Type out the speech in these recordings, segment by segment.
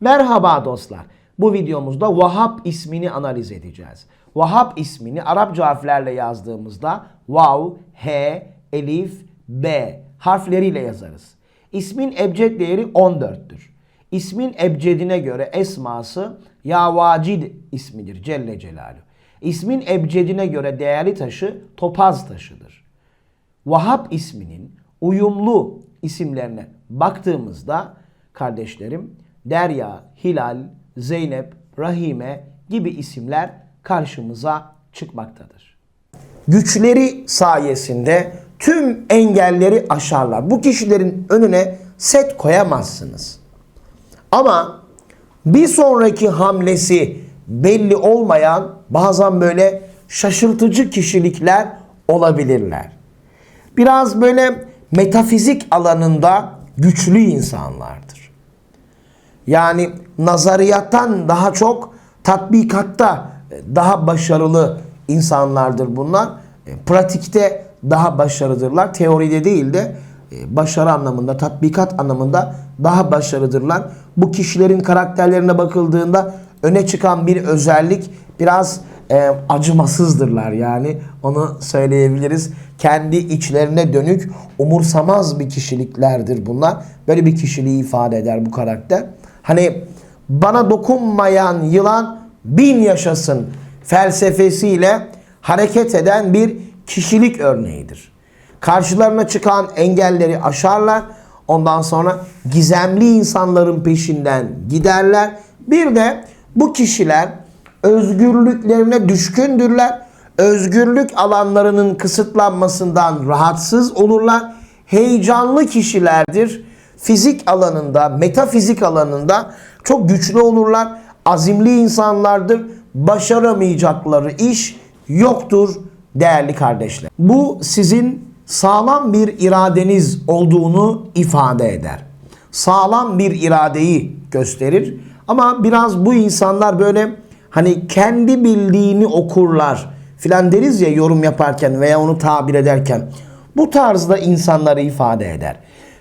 Merhaba dostlar. Bu videomuzda Vahap ismini analiz edeceğiz. Vahap ismini Arapça harflerle yazdığımızda Vav, H, Elif, B harfleriyle yazarız. İsmin ebced değeri 14'tür. İsmin ebcedine göre esması Ya Vacid ismidir Celle Celaluhu. İsmin ebcedine göre değerli taşı topaz taşıdır. Vahap isminin uyumlu isimlerine baktığımızda kardeşlerim Derya, Hilal, Zeynep, Rahime gibi isimler karşımıza çıkmaktadır. Güçleri sayesinde tüm engelleri aşarlar. Bu kişilerin önüne set koyamazsınız. Ama bir sonraki hamlesi belli olmayan bazen böyle şaşırtıcı kişilikler olabilirler. Biraz böyle metafizik alanında güçlü insanlardır. Yani nazariyattan daha çok tatbikatta daha başarılı insanlardır bunlar. E, Pratikte daha başarılıdırlar. Teoride değil de e, başarı anlamında, tatbikat anlamında daha başarılıdırlar. Bu kişilerin karakterlerine bakıldığında öne çıkan bir özellik biraz e, acımasızdırlar yani onu söyleyebiliriz. Kendi içlerine dönük umursamaz bir kişiliklerdir bunlar. Böyle bir kişiliği ifade eder bu karakter. Hani bana dokunmayan yılan bin yaşasın felsefesiyle hareket eden bir kişilik örneğidir. Karşılarına çıkan engelleri aşarlar. Ondan sonra gizemli insanların peşinden giderler. Bir de bu kişiler özgürlüklerine düşkündürler. Özgürlük alanlarının kısıtlanmasından rahatsız olurlar. Heyecanlı kişilerdir. Fizik alanında, metafizik alanında çok güçlü olurlar. Azimli insanlardır. Başaramayacakları iş yoktur değerli kardeşler. Bu sizin sağlam bir iradeniz olduğunu ifade eder. Sağlam bir iradeyi gösterir. Ama biraz bu insanlar böyle hani kendi bildiğini okurlar filan deriz ya yorum yaparken veya onu tabir ederken. Bu tarzda insanları ifade eder.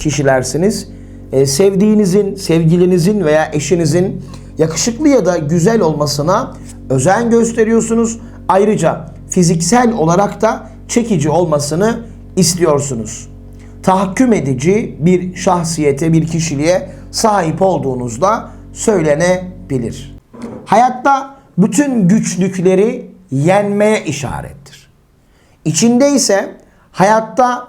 kişilersiniz. Ee, sevdiğinizin, sevgilinizin veya eşinizin yakışıklı ya da güzel olmasına özen gösteriyorsunuz. Ayrıca fiziksel olarak da çekici olmasını istiyorsunuz. Tahakküm edici bir şahsiyete, bir kişiliğe sahip olduğunuzda söylenebilir. Hayatta bütün güçlükleri yenmeye işarettir. İçinde ise hayatta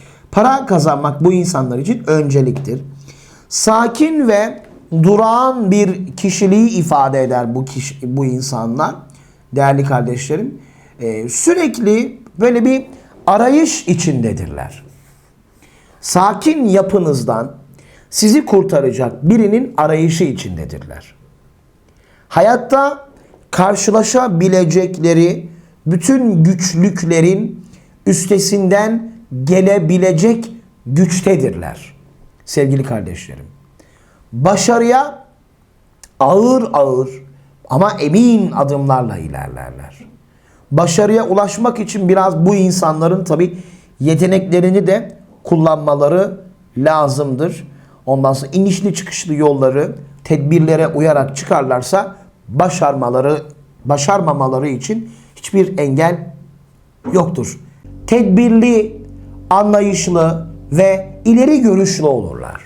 Para kazanmak bu insanlar için önceliktir. Sakin ve durağan bir kişiliği ifade eder bu kişi, bu insanlar. Değerli kardeşlerim, Ee, sürekli böyle bir arayış içindedirler. Sakin yapınızdan sizi kurtaracak birinin arayışı içindedirler. Hayatta karşılaşabilecekleri bütün güçlüklerin üstesinden gelebilecek güçtedirler. Sevgili kardeşlerim. Başarıya ağır ağır Ama emin adımlarla ilerlerler. Başarıya ulaşmak için biraz bu insanların tabi yeteneklerini de kullanmaları lazımdır. Ondan sonra inişli çıkışlı yolları tedbirlere uyarak çıkarlarsa başarmaları başarmamaları için hiçbir engel yoktur. Tedbirli, anlayışlı ve ileri görüşlü olurlar.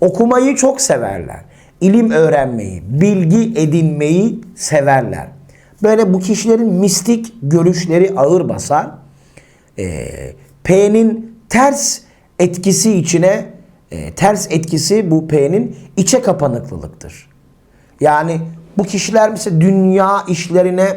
Okumayı çok severler. İlim öğrenmeyi, bilgi edinmeyi severler. Böyle bu kişilerin mistik görüşleri ağır basar. Ee, P'nin ters etkisi içine, e, ters etkisi bu P'nin içe kapanıklılıktır. Yani bu kişiler mesela dünya işlerine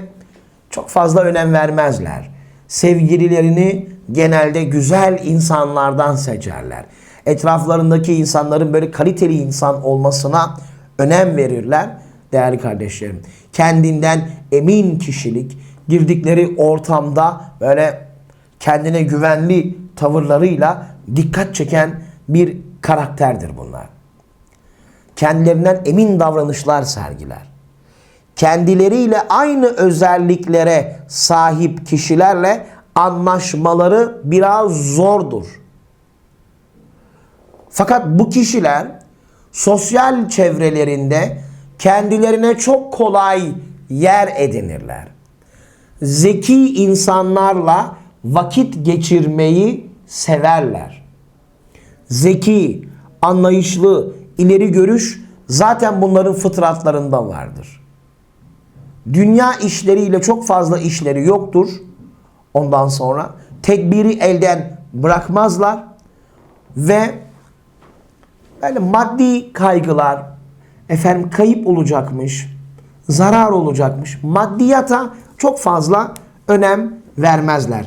çok fazla önem vermezler. Sevgililerini genelde güzel insanlardan seçerler. Etraflarındaki insanların böyle kaliteli insan olmasına önem verirler değerli kardeşlerim. Kendinden emin kişilik, girdikleri ortamda böyle kendine güvenli tavırlarıyla dikkat çeken bir karakterdir bunlar kendilerinden emin davranışlar sergiler. Kendileriyle aynı özelliklere sahip kişilerle anlaşmaları biraz zordur. Fakat bu kişiler sosyal çevrelerinde kendilerine çok kolay yer edinirler. Zeki insanlarla vakit geçirmeyi severler zeki, anlayışlı, ileri görüş zaten bunların fıtratlarında vardır. Dünya işleriyle çok fazla işleri yoktur. Ondan sonra tedbiri elden bırakmazlar ve böyle maddi kaygılar, efendim kayıp olacakmış, zarar olacakmış, maddiyata çok fazla önem vermezler.